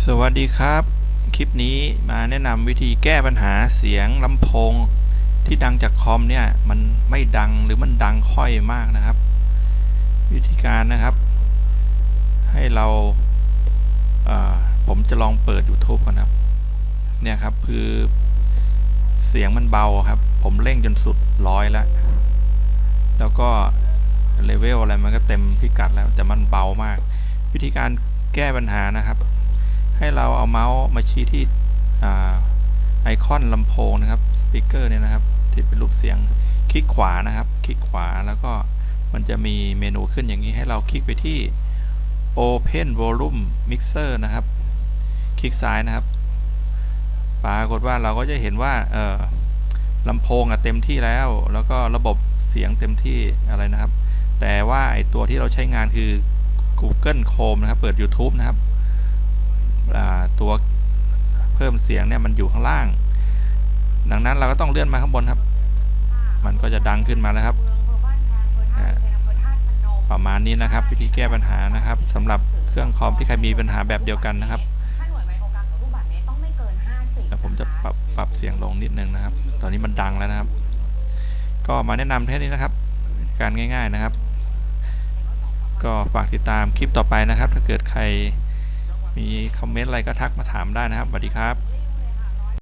สวัสดีครับ คลิปนี้มาแนะนำวิธีแก้ปัญหาเสียงลำโพง ที่ดังจากคอมเนี่ยมันไม่ดังหรือมันดังค่อยมากนะครับ วิธีการนะครับ ให้เราเอ่อผมจะลองเปิด YouTube ก่อนครับ เนี่ยครับคือเสียงมันเบาครับ ผมเร่งจนสุดร้อยแล้ว แล้วก็เลเวลอะไรมันก็เต็มพิกัดแล้วแต่มันเบามาก วิธีการแก้ปัญหานะครับ ให้เราเอาเมาส์มาชี้ที่ไอคอนลำโพงนะครับสปีกเกอร์เนี่ยนะครับ ที่เป็นรูปเสียงคลิกขวานะครับ คลิกขวาแล้วก็มันจะมีเมนูขึ้นอย่างนี้ให้เราคลิกไปที่ Open Volume Mixer นะครับ คลิกซ้ายนะครับ ปรากฏว่าเราก็จะเห็นว่าเออลำโพงอะเต็มที่แล้ว แล้วก็ระบบเสียงเต็มที่อะไรนะครับ แต่ว่าไอตัวที่เราใช้งานคือ Google Chrome นะครับ เปิด YouTube นะครับ ตัวเพิ่มเสียงเนี่ยมันอยู่ข้างล่าง ดังนั้นเราก็ต้องเลื่อนมาข้างบนครับ มันก็จะดังขึ้นมาแล้วครับ ประมาณนี้นะครับ วิธีแก้ปัญหานะครับสำหรับเครื่องคอมที่ใครมีปัญหาแบบเดียวกันนะครับถ้าหน่วยไมโครกรัมต่อลูกบาศก์เมตรต้องไม่เกิน50แต่ผมจะปรับปรับเสียงลงนิดนึงนะครับ ตอนนี้มันดังแล้วนะครับ ก็มาแนะนำแค่นี้นะครับ การง่าย ๆนะครับ ก็ฝากติดตามคลิปต่อไปนะครับ ถ้าเกิดใคร มีคอมเมนต์อะไรก็ทักมาถามได้นะครับสวัสดีครับ